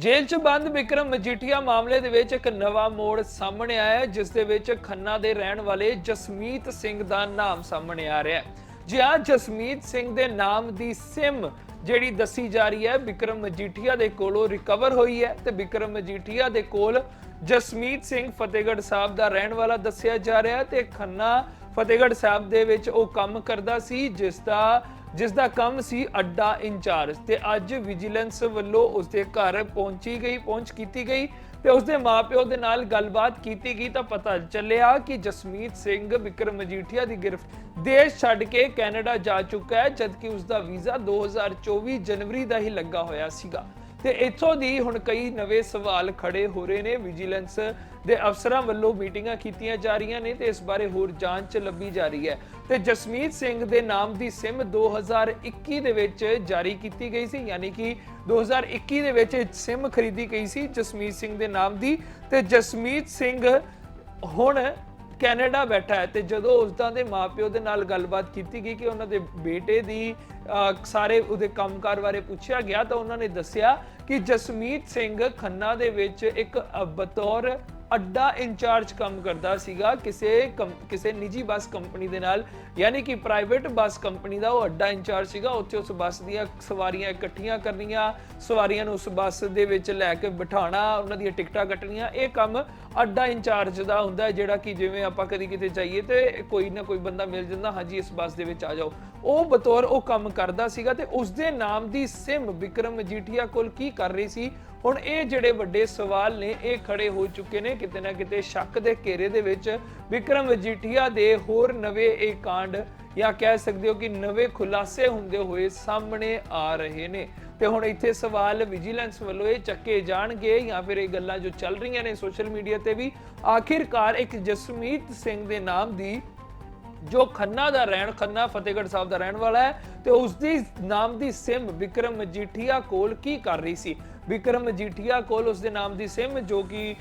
ਜੇਲ੍ਹ 'ਚ ਬੰਦ ਵਿਕਰਮ ਮਜੀਠੀਆ ਮਾਮਲੇ ਦੇ ਵਿੱਚ ਇੱਕ ਨਵਾਂ ਮੋੜ ਸਾਹਮਣੇ ਆਇਆ ਹੈ, ਜਿਸ ਦੇ ਵਿੱਚ ਖੰਨਾ ਦੇ ਰਹਿਣ ਵਾਲੇ ਜਸਮੀਤ ਸਿੰਘ ਦਾ ਨਾਮ ਸਾਹਮਣੇ ਆ ਰਿਹਾ ਹੈ। ਜੀ ਹਾਂ, ਜਸਮੀਤ ਸਿੰਘ ਦੇ ਨਾਮ ਦੀ ਸਿਮ ਜਿਹੜੀ ਦੱਸੀ ਜਾ ਰਹੀ ਹੈ, ਵਿਕਰਮ ਮਜੀਠੀਆ ਦੇ ਕੋਲੋਂ ਰਿਕਵਰ ਹੋਈ ਹੈ ਤੇ ਵਿਕਰਮ ਮਜੀਠੀਆ ਦੇ ਕੋਲ ਜਸਮੀਤ ਸਿੰਘ ਫਤਿਹਗੜ੍ਹ ਸਾਹਿਬ ਦਾ ਰਹਿਣ ਵਾਲਾ ਦੱਸਿਆ ਜਾ ਰਿਹਾ ਤੇ ਖੰਨਾ ਫਤਿਹਗੜ੍ਹ ਸਾਹਿਬ ਦੇ ਵਿੱਚ ਉਹ ਕੰਮ ਕਰਦਾ ਸੀ, ਜਿਸ ਦਾ ਜਿਸ ਦਾ ਕੰਮ ਸੀ ਅੱਡਾ ਇੰਚਾਰਜ ਤੇ ਅੱਜ ਵਿਜੀਲੈਂਸ ਵੱਲੋਂ ਉਸਦੇ ਘਰ ਪਹੁੰਚੀ ਗਈ, ਪਹੁੰਚ ਕੀਤੀ ਗਈ ਤੇ ਉਸਦੇ ਮਾਪਿਓ ਦੇ ਨਾਲ ਗੱਲਬਾਤ ਕੀਤੀ ਗਈ ਤਾਂ ਪਤਾ ਚੱਲਿਆ ਕਿ ਜਸਮੀਤ ਸਿੰਘ ਵਿਕਰਮ ਮਜੀਠੀਆ ਦੀ ਗ੍ਰਿਫਤ ਦੇਸ਼ ਛੱਡ ਕੇ ਕੈਨੇਡਾ ਜਾ ਚੁੱਕਾ ਹੈ, ਜਦਕਿ ਉਸਦਾ ਵੀਜ਼ਾ 2024 ਜਨਵਰੀ ਦਾ ਹੀ ਲੱਗਾ ਹੋਇਆ ਸੀਗਾ। ਤੇ ਇੱਥੋਂ ਦੀ ਹੁਣ ਕਈ ਨਵੇਂ ਸਵਾਲ ਖੜੇ ਹੋ ਰਹੇ ਨੇ। ਵਿਜੀਲੈਂਸ ਦੇ ਅਫਸਰਾਂ ਵੱਲੋਂ ਮੀਟਿੰਗਾਂ ਕੀਤੀਆਂ ਜਾ ਰਹੀਆਂ ਨੇ ਤੇ ਇਸ ਬਾਰੇ ਹੋਰ ਜਾਂਚ ਲੱਭੀ ਜਾ ਰਹੀ ਹੈ। ਤੇ ਜਸਮੀਤ ਸਿੰਘ ਦੇ ਨਾਮ ਦੀ ਸਿਮ 2021 ਦੇ ਵਿੱਚ ਜਾਰੀ ਕੀਤੀ ਗਈ ਸੀ, ਯਾਨੀ ਕਿ 2021 ਦੇ ਵਿੱਚ ਸਿਮ ਖਰੀਦੀ ਗਈ ਸੀ ਜਸਮੀਤ ਸਿੰਘ ਦੇ ਨਾਮ ਦੀ। ਤੇ ਜਸਮੀਤ ਸਿੰਘ ਹੁਣ ਕੈਨੇਡਾ ਬੈਠਾ ਹੈ ਤੇ ਜਦੋਂ ਉਸਦਾ ਦੇ ਮਾਪਿਓ ਦੇ ਨਾਲ ਗੱਲਬਾਤ ਕੀਤੀ ਗਈ ਕਿ ਉਹਨਾਂ ਦੇ ਬੇਟੇ ਦੀ ਅਹ, ਸਾਰੇ ਉਹਦੇ ਕੰਮਕਾਰ ਬਾਰੇ ਪੁੱਛਿਆ ਗਿਆ ਤਾਂ ਉਹਨਾਂ ਨੇ ਦੱਸਿਆ ਕਿ ਜਸਮੀਤ ਸਿੰਘ ਖੰਨਾ ਦੇ ਵਿੱਚ ਇੱਕ ਬਤੌਰ ਅੱਡਾ ਇੰਚਾਰਜ ਕੰਮ ਕਰਦਾ ਸੀਗਾ ਕਿਸੇ ਕਿਸੇ ਨਿੱਜੀ ਬੱਸ ਕੰਪਨੀ ਦੇ ਨਾਲ, ਯਾਨੀ ਕਿ ਪ੍ਰਾਈਵੇਟ ਬੱਸ ਕੰਪਨੀ ਦਾ ਉਹ ਅੱਡਾ ਇੰਚਾਰਜ ਸੀਗਾ, ਉੱਥੇ ਉਸ ਬੱਸ ਦੀਆਂ ਸਵਾਰੀਆਂ ਇਕੱਠੀਆਂ ਕਰਨੀਆਂ, ਸਵਾਰੀਆਂ ਨੂੰ ਉਸ ਬੱਸ ਦੇ ਵਿੱਚ ਲੈ ਕੇ ਬਿਠਾਉਣਾ, ਉਹਨਾਂ ਦੀਆਂ ਟਿਕਟਾਂ ਕੱਟਣੀਆਂ, ਇਹ ਕੰਮ ਅੱਡਾ ਇੰਚਾਰਜ ਦਾ ਹੁੰਦਾ ਹੈ, ਜਿਹੜਾ ਕਿ ਜਿਵੇਂ ਆਪਾਂ ਕਦੀ ਕਿਤੇ ਜਾਈਏ ਤੇ ਕੋਈ ਨਾ ਕੋਈ ਬੰਦਾ ਮਿਲ ਜਾਂਦਾ, ਹਾਂਜੀ, ਇਸ ਬੱਸ ਦੇ ਵਿੱਚ ਆ ਜਾਓ। ਉਹ ਬਤੌਰ ਉਹ ਕੰਮ ਕਰਦਾ ਸੀਗਾ ਤੇ ਉਸ ਦੇ ਨਾਮ ਦੀ ਸਿਮ ਵਿਕਰਮ ਮਜੀਠੀਆ ਕੋਲ ਕੀ ਕਰ ਰਹੀ ਸੀ? ਹੁਣ ਇਹ ਜਿਹੜੇ ਵੱਡੇ ਸਵਾਲ ਨੇ, ਇਹ ਖੜੇ ਹੋ ਚੁੱਕੇ ਨੇ ਕਿਤੇ ਨਾ ਕਿਤੇ ਸ਼ੱਕ ਦੇ ਘੇਰੇ ਦੇ ਵਿੱਚ। ਵਿਕਰਮ ਮਜੀਠੀਆ ਦੇ ਹੋਰ ਨਵੇਂ ਇਹ ਕਾਂਡ ਜਾਂ ਕਹਿ ਸਕਦੇ ਹੋ ਕਿ ਨਵੇਂ ਖੁਲਾਸੇ ਹੁੰਦੇ ਹੋਏ ਸਾਹਮਣੇ ਆ ਰਹੇ ਨੇ। ਤੇ ਹੁਣ ਇੱਥੇ ਸਵਾਲ ਵਿਜੀਲੈਂਸ ਵੱਲੋਂ ਇਹ ਚੱਕੇ ਜਾਣਗੇ ਜਾਂ ਫਿਰ ਇਹ ਗੱਲਾਂ ਜੋ ਚੱਲ ਰਹੀਆਂ ਨੇ ਸੋਸ਼ਲ ਮੀਡੀਆ ਤੇ ਵੀ। ਆਖਿਰਕਾਰ ਇੱਕ ਜਸਮੀਤ ਸਿੰਘ ਦੇ ਨਾਮ ਦੀ ਜੋ ਖੰਨਾ ਦਾ ਰਹਿਣ, ਖੰਨਾ ਫਤਿਹਗੜ੍ਹ ਸਾਹਿਬ ਦਾ ਰਹਿਣ ਵਾਲਾ ਹੈ, ਤੇ ਉਸ ਦੀ ਨਾਮ ਦੀ ਸਿਮ ਵਿਕਰਮ ਮਜੀਠੀਆ ਕੋਲ ਕੀ ਕਰ ਰਹੀ ਸੀ? ਵਿਕਰਮ ਮਜੀਠੀਆ ਕੋਲ ਉਸ ਦੇ ਨਾਮ ਦੀ ਸਿਮ ਜੋ ਕਿ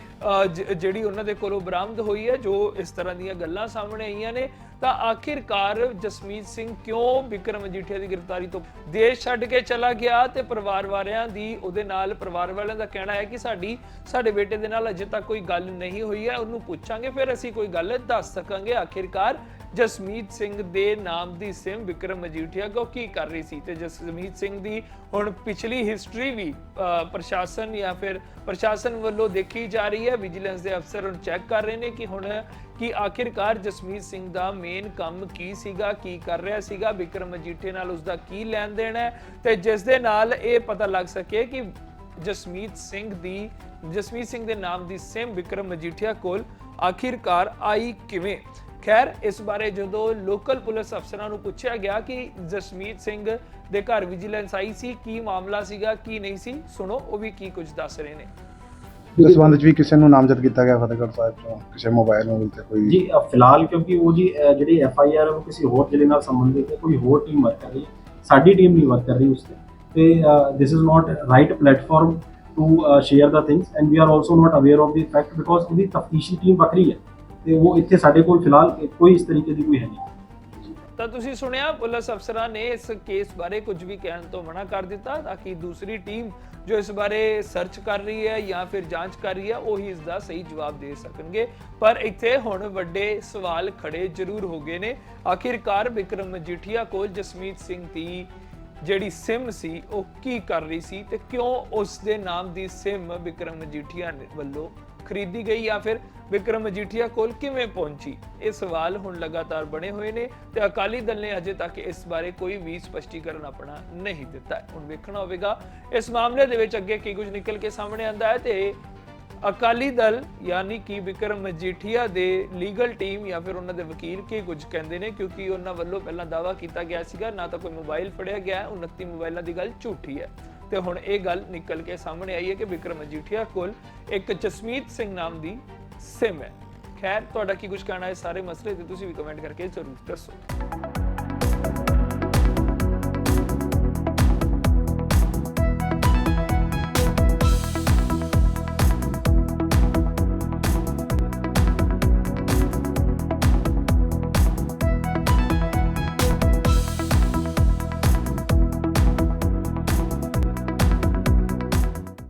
ਜਿਹੜੀ ਉਹਨਾਂ ਦੇ ਕੋਲੋਂ ਬਰਾਮਦ ਹੋਈ ਹੈ ਜੋ ਇਸ ਤਰ੍ਹਾਂ ਦੀਆਂ ਗੱਲਾਂ ਸਾਹਮਣੇ ਆਈਆਂ ਨੇ ਤਾਂ ਆਖਿਰਕਾਰ ਜਸਮੀਤ ਸਿੰਘ ਕਿਉਂ ਵਿਕਰਮ ਮਜੀਠੀਆ ਦੀ ਗ੍ਰਿਫਤਾਰੀ ਤੋਂ ਦੇਸ਼ ਛੱਡ ਕੇ ਚਲਾ ਗਿਆ ਤੇ ਪਰਿਵਾਰ ਵਾਲਿਆਂ ਦੀ ਉਹਦੇ ਨਾਲ ਪਰਿਵਾਰ ਵਾਲਿਆਂ ਦਾ ਕਹਿਣਾ ਹੈ ਕਿ ਸਾਡੀ ਸਾਡੇ ਬੇਟੇ ਦੇ ਨਾਲ ਅਜੇ ਤੱਕ ਕੋਈ ਗੱਲ ਨਹੀਂ ਹੋਈ ਹੈ ਉਹਨੂੰ ਪੁੱਛਾਂਗੇ ਫਿਰ ਅਸੀਂ ਕੋਈ ਗੱਲ ਦੱਸ ਸਕਾਂਗੇ। ਆਖਿਰਕਾਰ ਜਸਮੀਤ ਸਿੰਘ ਦੇ ਨਾਮ ਦੀ ਸਿਮ ਵਿਕਰਮ ਮਜੀਠੀਆ ਕੋ ਕੀ ਕਰ ਰਹੀ ਸੀ? ਤੇ ਜਸਮੀਤ ਸਿੰਘ ਦੀ ਹੁਣ ਪਿਛਲੀ ਹਿਸਟਰੀ ਵੀ ਅਹ, ਪ੍ਰਸ਼ਾਸਨ ਜਾਂ ਫਿਰ ਪ੍ਰਸ਼ਾਸਨ ਵੱਲੋਂ ਦੇਖੀ ਜਾ ਰਹੀ ਹੈ। ਵਿਜੀਲੈਂਸ ਦੇ ਅਫਸਰ ਹੁਣ ਚੈੱਕ ਕਰ ਰਹੇ ਨੇ ਕਿ ਹੁਣ ਕਿ ਆਖਿਰਕਾਰ ਜਸਮੀਤ ਸਿੰਘ ਦਾ ਮੇਨ ਕੰਮ ਕੀ ਸੀਗਾ, ਕੀ ਕਰ ਰਿਹਾ ਸੀਗਾ? ਵਿਕਰਮ ਮਜੀਠੇ ਨਾਲ ਉਸ ਦਾ ਕੀ ਲੈਣ ਦੇਣ ਹੈ? ਤੇ ਜਿਸ ਦੇ ਨਾਲ ਇਹ ਪਤਾ ਲੱਗ ਸਕੇ ਕਿ ਜਸਮੀਤ ਸਿੰਘ ਦੀ, ਜਸਮੀਤ ਸਿੰਘ ਦੇ ਨਾਮ ਦੀ ਸਿਮ ਵਿਕਰਮ ਮਜੀਠੀਆ ਕੋਲ ਆਖਿਰਕਾਰ ਆਈ ਕਿਵੇਂ? ਖੈਰ ਇਸ ਬਾਰੇ ਜਦੋਂ ਲੋਕਲ ਪੁਲਿਸ ਅਫਸਰਾਂ ਨੂੰ ਪੁੱਛਿਆ ਗਿਆ ਕਿ ਜਸਮੀਤ ਸਿੰਘ ਦੇ ਘਰ ਵਿਜੀਲੈਂਸ ਆਈ ਸੀ ਕੀ ਮਾਮਲਾ ਸੀਗਾ ਕੀ ਨਹੀਂ ਸੀ ਸੁਣੋ ਉਹ ਵੀ ਕੀ ਕੁਝ ਦੱਸ ਰਹੇ ਨੇ। ਇਸ ਸੰਬੰਧ ਵਿੱਚ ਵੀ ਕਿਸੇ ਨੂੰ ਨਾਮਜ਼ਦ ਕੀਤਾ ਗਿਆ ਫਤਿਹਗੜ੍ਹ ਸਾਹਿਬ ਤੋਂ ਕਿਸੇ ਮੋਬਾਈਲ ਨੂੰ ਤੇ ਕੋਈ ਜੀ ਅ, ਫਿਲਹਾਲ ਕਿਉਂਕਿ ਉਹ ਜੀ ਅ, ਜਿਹੜੀ ਐਫ ਆਈ ਆਰ ਉਹ ਕਿਸੇ ਹੋਰ ਜ਼ਿਲ੍ਹੇ ਨਾਲ ਸੰਬੰਧਿਤ ਹੈ ਕੋਈ ਹੋਰ ਟੀਮ ਵਰਕ ਕਰ ਰਹੀ ਹੈ। ਸਾਡੀ ਟੀਮ ਨਹੀਂ ਵਰਕ ਕਰ ਰਹੀ ਉਸ ਤੇ। ਤੇ this is not right platform to share the things and we are also not aware of the fact because ਉਹਦੀ ਤਫਤੀਸ਼ੀ ਟੀਮ ਵੱਖਰੀ ਹੈ। ਤੇ ਉਹ ਇੱਥੇ ਸਾਡੇ ਕੋਲ ਫਿਲਹਾਲ ਕੋਈ ਇਸ ਤਰੀਕੇ ਦੀ ਕੋਈ ਹੈ ਨਹੀਂ। ਤਾਂ ਤੁਸੀਂ ਸੁਣਿਆ, ਪੁਲਿਸ ਅਫਸਰਾਂ ਨੇ ਇਸ ਕੇਸ ਬਾਰੇ ਕੁਝ ਵੀ ਕਹਿਣ ਤੋਂ ਮਨਾ ਕਰ ਦਿੱਤਾ ਤਾਂ ਕਿ ਦੂਸਰੀ ਟੀਮ ਜੋ ਇਸ ਬਾਰੇ ਸਰਚ ਕਰ ਰਹੀ ਹੈ ਜਾਂ ਫਿਰ ਜਾਂਚ ਕਰ ਰਹੀ ਹੈ, ਉਹੀ ਇਸ ਦਾ ਸਹੀ ਜਵਾਬ ਦੇ ਸਕਣਗੇ। ਪਰ ਇੱਥੇ ਹੁਣ ਵੱਡੇ ਸਵਾਲ ਖੜੇ ਜ਼ਰੂਰ ਹੋ ਗਏ ਨੇ। ਆਖਿਰਕਾਰ ਵਿਕਰਮ ਮਜੀਠੀਆ ਕੋਲ ਜਸਮੀਤ ਸਿੰਘ ਦੀ ਜਿਹੜੀ ਸਿਮ ਸੀ, ਉਹ ਕੀ ਕਰ ਰਹੀ ਸੀ ਤੇ ਕਿਉਂ ਉਸ ਦੇ ਨਾਮ ਦੀ ਸਿਮ ਵਿਕਰਮ ਮਜੀਠੀਆ ਵੱਲੋਂ ਖਰੀਦੀ ਗਈ ਜਾਂ ਫਿਰ ਵਿਕਰਮ ਮਜੀਠੀਆ ਕੋਲ ਕਿਵੇਂ ਪਹੁੰਚੀ? ਇਹ ਸਵਾਲ ਹੁਣ ਲਗਾਤਾਰ ਬਣੇ ਹੋਏ ਨੇ ਤੇ ਅਕਾਲੀ ਦਲ ਨੇ ਅਜੇ ਤੱਕ ਇਸ ਬਾਰੇ ਕੋਈ ਵੀ ਸਪਸ਼ਟੀਕਰਨ ਆਪਣਾ ਨਹੀਂ ਦਿੱਤਾ ਹੁਣ ਵੇਖਣਾ ਹੋਵੇਗਾ। ਇਸ ਮਾਮਲੇ ਦੇ ਵਿੱਚ ਅੱਗੇ ਕੀ ਕੁਝ ਨਿਕਲ ਕੇ ਸਾਹਮਣੇ ਆਂਦਾ ਹੈ ਤੇ ਅਕਾਲੀ ਦਲ ਯਾਨੀ ਕਿ ਵਿਕਰਮ ਮਜੀਠੀਆ ਦੇ ਲੀਗਲ ਟੀਮ ਜਾਂ ਫਿਰ ਉਹਨਾਂ ਦੇ ਵਕੀਲ ਕੀ ਕੁਝ ਕਹਿੰਦੇ ਨੇ? ਕਿਉਂਕਿ ਉਹਨਾਂ ਵੱਲੋਂ ਪਹਿਲਾਂ ਦਾਵਾ ਕੀਤਾ ਗਿਆ ਸੀਗਾ ਨਾ ਤਾਂ ਕੋਈ ਮੋਬਾਈਲ ਫੜਿਆ ਗਿਆ ਹੈ, 29 ਮੋਬਾਈਲਾਂ ਦੀ ਗੱਲ ਝੂਠੀ ਹੈ। ਤੇ ਹੁਣ ਇਹ ਗੱਲ ਨਿਕਲ ਕੇ ਸਾਹਮਣੇ ਆਈ ਹੈ ਕਿ ਵਿਕਰਮ ਅਜੀਠੀਆ ਕੋਲ ਇੱਕ ਜਸਮੀਤ ਸਿੰਘ ਨਾਮ ਦੀ ਸਿਮ ਹੈ। ਖੈਰ, ਤੁਹਾਡਾ ਕੀ ਕੁਝ ਕਹਿਣਾ ਹੈ? ਇਸ ਸਾਰੇ ਮਸਲੇ ਤੇ ਤੁਸੀਂ ਵੀ ਕਮੈਂਟ ਕਰਕੇ ਜ਼ਰੂਰ ਦੱਸੋ।